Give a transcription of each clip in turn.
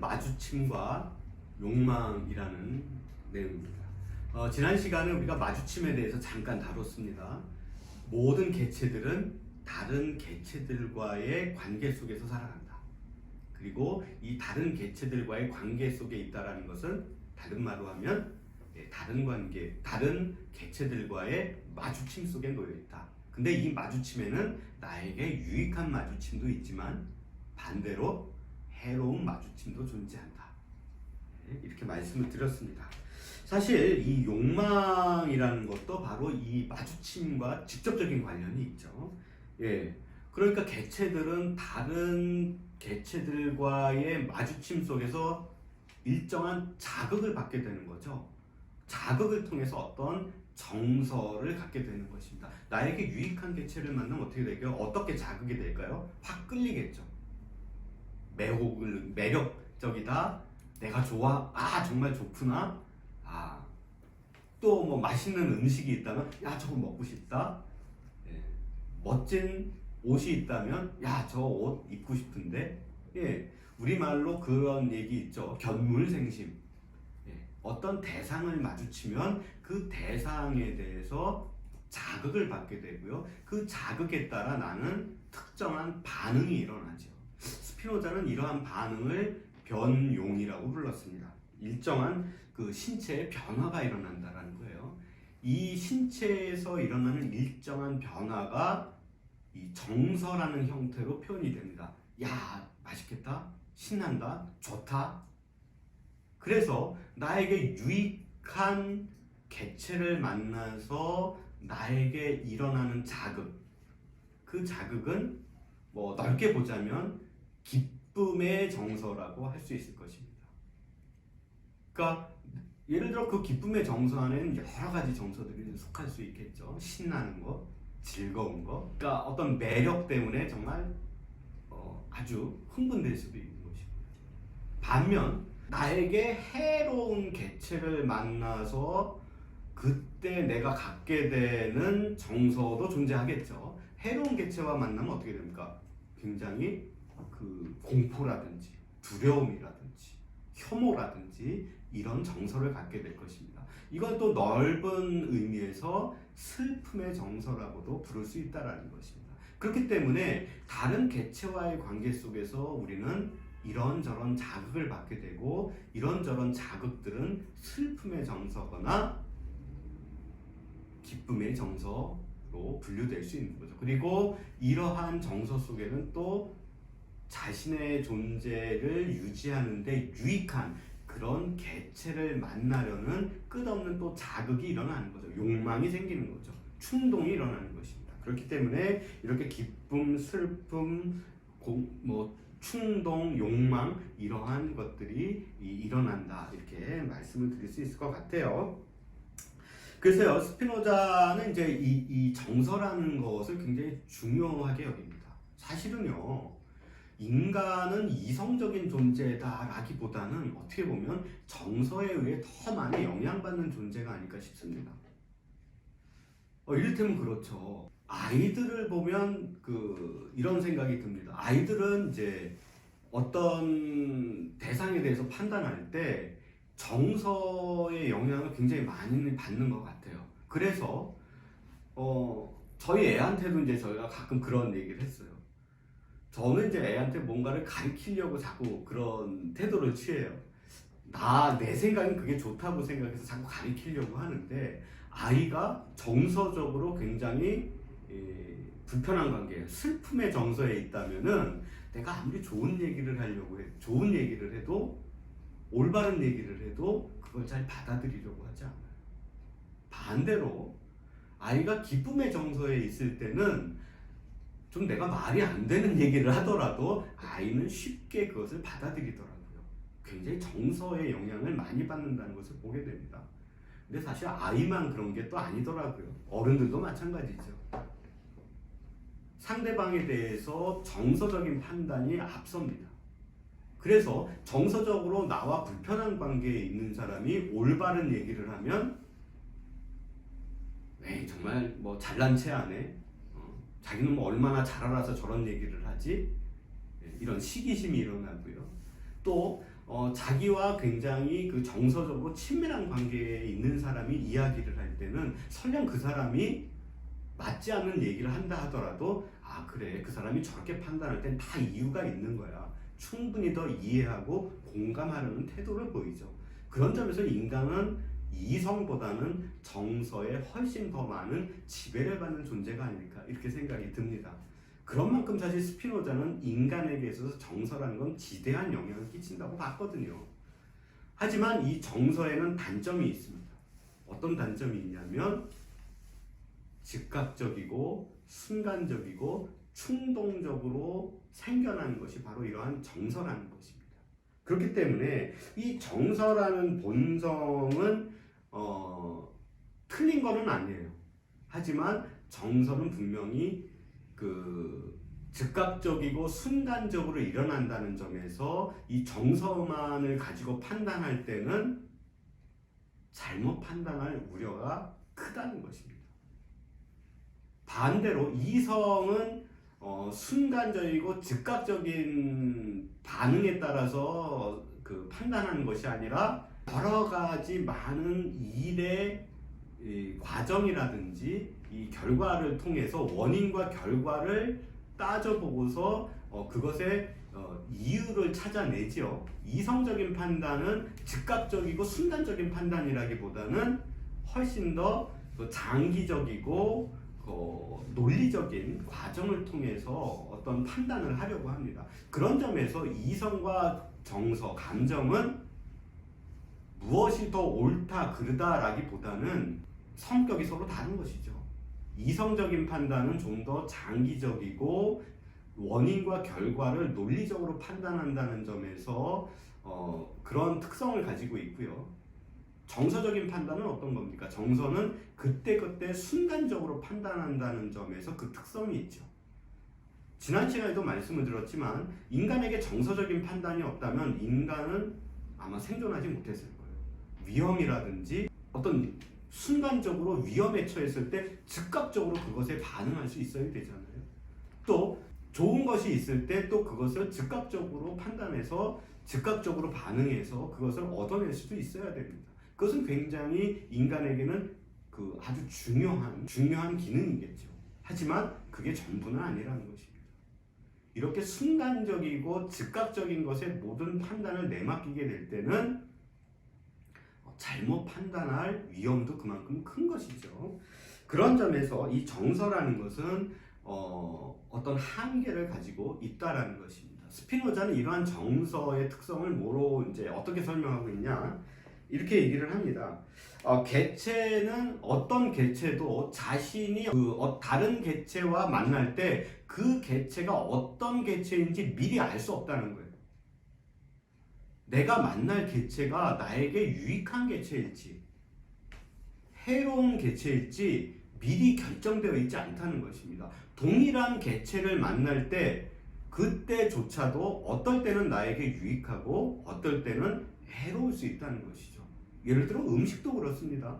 마주침과 욕망이라는 내용입니다. 어, 지난 시간에 우리가 마주침에 대해서 잠깐 다뤘습니다. 모든 개체들은 다른 개체들과의 관계 속에서 살아간다. 그리고 이 다른 개체들과의 관계 속에 있다라는 것은 다른 말로 하면 예, 다른 관계, 다른 개체들과의 마주침 속에 놓여 있다. 근데 이 마주침에는 나에게 유익한 마주침도 있지만 반대로 해로운 마주침도 존재한다. 네, 이렇게 말씀을 드렸습니다. 사실 이 욕망이라는 것도 바로 이 마주침과 직접적인 관련이 있죠. 예. 그러니까 개체들은 다른 개체들과의 마주침 속에서 일정한 자극을 받게 되는 거죠. 자극을 통해서 어떤 정서를 갖게 되는 것입니다. 나에게 유익한 개체를 만나면 어떻게 될까요? 어떻게 자극이 될까요? 확 끌리겠죠. 매혹을 매력적이다. 내가 좋아. 아 정말 좋구나. 아 또 뭐 맛있는 음식이 있다면 야 저거 먹고 싶다. 예. 멋진 옷이 있다면 야 저 옷 입고 싶은데. 예. 우리 말로 그런 얘기 있죠. 견물생심. 예. 어떤 대상을 마주치면 그 대상에 대해서 자극을 받게 되고요. 그 자극에 따라 나는 특정한 반응이 일어나죠. 스피노자는 이러한 반응을 변용이라고 불렀습니다. 일정한 그 신체의 변화가 일어난다라는 거예요. 이 신체에서 일어나는 일정한 변화가 이 정서라는 형태로 표현이 됩니다. 야, 맛있겠다. 신난다. 좋다. 그래서 나에게 유익한 개체를 만나서 나에게 일어나는 자극. 그 자극은 뭐 넓게 보자면 기쁨의 정서라고 할 수 있을 것입니다. 그러니까 예를 들어 그 기쁨의 정서 안에는 여러 가지 정서들이 속할 수 있겠죠. 신나는 거, 즐거운 거. 그러니까 어떤 매력 때문에 정말 어, 아주 흥분될 수도 있는 것이고요. 반면 나에게 해로운 개체를 만나서 그때 내가 갖게 되는 정서도 존재하겠죠. 해로운 개체와 만나면 어떻게 됩니까? 굉장히 그 공포라든지 두려움이라든지 혐오라든지 이런 정서를 갖게 될 것입니다. 이건 또 넓은 의미에서 슬픔의 정서라고도 부를 수 있다라는 것입니다. 그렇기 때문에 다른 개체와의 관계 속에서 우리는 이런저런 자극을 받게 되고 이런저런 자극들은 슬픔의 정서거나 기쁨의 정서로 분류될 수 있는 거죠. 그리고 이러한 정서 속에는 또 자신의 존재를 유지하는데 유익한 그런 개체를 만나려는 끝없는 또 자극이 일어나는 거죠. 욕망이 생기는 거죠. 충동이 일어나는 것입니다. 그렇기 때문에 이렇게 기쁨, 슬픔, 고, 뭐 충동, 욕망 이러한 것들이 이- 일어난다 이렇게 말씀을 드릴 수 있을 것 같아요. 그래서요 스피노자는 이제 이, 이 정서라는 것을 굉장히 중요하게 여깁니다. 사실은요 인간은 이성적인 존재다라기보다는 어떻게 보면 정서에 의해 더 많이 영향받는 존재가 아닐까 싶습니다. 어, 이를테면 그렇죠. 아이들을 보면 그 이런 생각이 듭니다. 아이들은 이제 어떤 대상에 대해서 판단할 때 정서의 영향을 굉장히 많이 받는 것 같아요. 그래서 어 저희 애한테도 이제 저희가 가끔 그런 얘기를 했어요. 저는 이제 애한테 뭔가를 가르치려고 자꾸 그런 태도를 취해요. 나 내 생각엔 그게 좋다고 생각해서 자꾸 가르치려고 하는데 아이가 정서적으로 굉장히 예, 불편한 관계, 슬픔의 정서에 있다면은 내가 아무리 좋은 얘기를 하려고 해, 좋은 얘기를 해도 올바른 얘기를 해도 그걸 잘 받아들이려고 하지 않아요. 반대로 아이가 기쁨의 정서에 있을 때는 좀 내가 말이 안 되는 얘기를 하더라도 아이는 쉽게 그것을 받아들이더라고요. 굉장히 정서의 영향을 많이 받는다는 것을 보게 됩니다. 근데 사실 아이만 그런 게 또 아니더라고요. 어른들도 마찬가지죠. 상대방에 대해서 정서적인 판단이 앞섭니다. 그래서 정서적으로 나와 불편한 관계에 있는 사람이 올바른 얘기를 하면 에이 정말 뭐 잘난 체 하네 어, 자기는 뭐 얼마나 잘 알아서 저런 얘기를 하지? 예, 이런 시기심이 일어나고요. 또 어, 자기와 굉장히 그 정서적으로 친밀한 관계에 있는 사람이 이야기를 할 때는 설령 그 사람이 맞지 않는 얘기를 한다 하더라도 아 그래 그 사람이 저렇게 판단할 땐 다 이유가 있는 거야. 충분히 더 이해하고 공감하려는 태도를 보이죠. 그런 점에서 인간은 이성보다는 정서에 훨씬 더 많은 지배를 받는 존재가 아닐까 이렇게 생각이 듭니다. 그런 만큼 사실 스피노자는 인간에게 있어서 정서라는 건 지대한 영향을 끼친다고 봤거든요. 하지만 이 정서에는 단점이 있습니다. 어떤 단점이 있냐면 즉각적이고 순간적이고 충동적으로 생겨나는 것이 바로 이러한 정서라는 것입니다. 그렇기 때문에 이 정서라는 본성은 어, 틀린 거는 아니에요. 하지만 정서는 분명히 그 즉각적이고 순간적으로 일어난다는 점에서 이 정서만을 가지고 판단할 때는 잘못 판단할 우려가 크다는 것입니다. 반대로 이성은 어, 순간적이고 즉각적인 반응에 따라서 그 판단하는 것이 아니라 여러 가지 많은 일의 이 과정이라든지 이 결과를 통해서 원인과 결과를 따져보고서 어, 그것의 어, 이유를 찾아내지요. 이성적인 판단은 즉각적이고 순간적인 판단이라기보다는 훨씬 더그 장기적이고 어, 논리적인 과정을 통해서 어떤 판단을 하려고 합니다. 그런 점에서 이성과 정서, 감정은 무엇이 더 옳다, 그르다라기보다는 성격이 서로 다른 것이죠. 이성적인 판단은 좀 더 장기적이고 원인과 결과를 논리적으로 판단한다는 점에서 어, 그런 특성을 가지고 있고요. 정서적인 판단은 어떤 겁니까? 정서는 그때그때 순간적으로 판단한다는 점에서 그 특성이 있죠. 지난 시간에도 말씀을 드렸지만 인간에게 정서적인 판단이 없다면 인간은 아마 생존하지 못했을 거예요. 위험이라든지 어떤 순간적으로 위험에 처했을 때 즉각적으로 그것에 반응할 수 있어야 되잖아요. 또 좋은 것이 있을 때 또 그것을 즉각적으로 판단해서 즉각적으로 반응해서 그것을 얻어낼 수도 있어야 됩니다. 그것은 굉장히 인간에게는 그 아주 중요한 중요한 기능이겠죠. 하지만 그게 전부는 아니라는 것입니다. 이렇게 순간적이고 즉각적인 것에 모든 판단을 내맡기게 될 때는 잘못 판단할 위험도 그만큼 큰 것이죠. 그런 점에서 이 정서라는 것은 어, 어떤 한계를 가지고 있다라는 것입니다. 스피노자는 이러한 정서의 특성을 뭐로 이제 어떻게 설명하고 있냐? 이렇게 얘기를 합니다. 어, 개체는 어떤 개체도 자신이 그 어, 다른 개체와 만날 때 그 개체가 어떤 개체인지 미리 알 수 없다는 거예요. 내가 만날 개체가 나에게 유익한 개체일지 해로운 개체일지 미리 결정되어 있지 않다는 것입니다. 동일한 개체를 만날 때 그때조차도 어떨 때는 나에게 유익하고 어떨 때는 해로울 수 있다는 것이죠. 예를 들어 음식도 그렇습니다.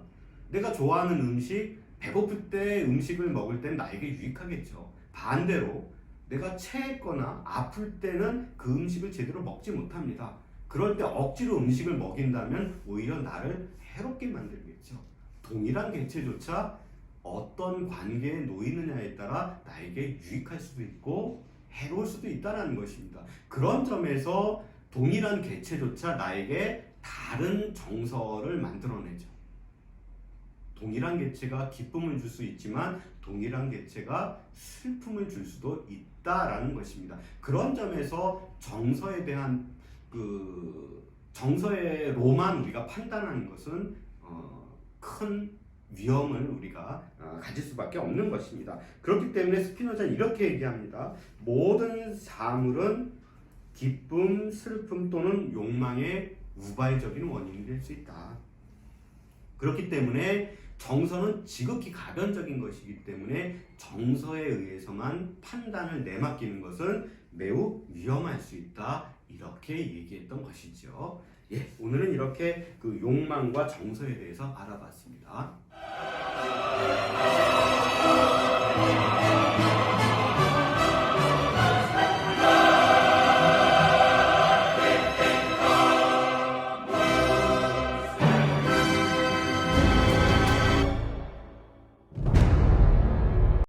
내가 좋아하는 음식, 배고플 때 음식을 먹을 땐 나에게 유익하겠죠. 반대로 내가 체했거나 아플 때는 그 음식을 제대로 먹지 못합니다. 그럴 때 억지로 음식을 먹인다면 오히려 나를 해롭게 만들겠죠. 동일한 개체조차 어떤 관계에 놓이느냐에 따라 나에게 유익할 수도 있고 해로울 수도 있다는 것입니다. 그런 점에서 동일한 개체조차 나에게 다른 정서를 만들어내죠. 동일한 개체가 기쁨을 줄 수 있지만 동일한 개체가 슬픔을 줄 수도 있다라는 것입니다. 그런 점에서 정서에 대한 그 정서의로만 우리가 판단하는 것은 어, 큰 위험을 우리가 어, 가질 수밖에 없는 것입니다. 그렇기 때문에 스피노자는 이렇게 얘기합니다. 모든 사물은 기쁨, 슬픔 또는 욕망의 우발적인 원인이 될 수 있다. 그렇기 때문에 정서는 지극히 가변적인 것이기 때문에 정서에 의해서만 판단을 내맡기는 것은 매우 위험할 수 있다. 이렇게 얘기했던 것이죠. 예, 오늘은 이렇게 그 욕망과 정서에 대해서 알아봤습니다.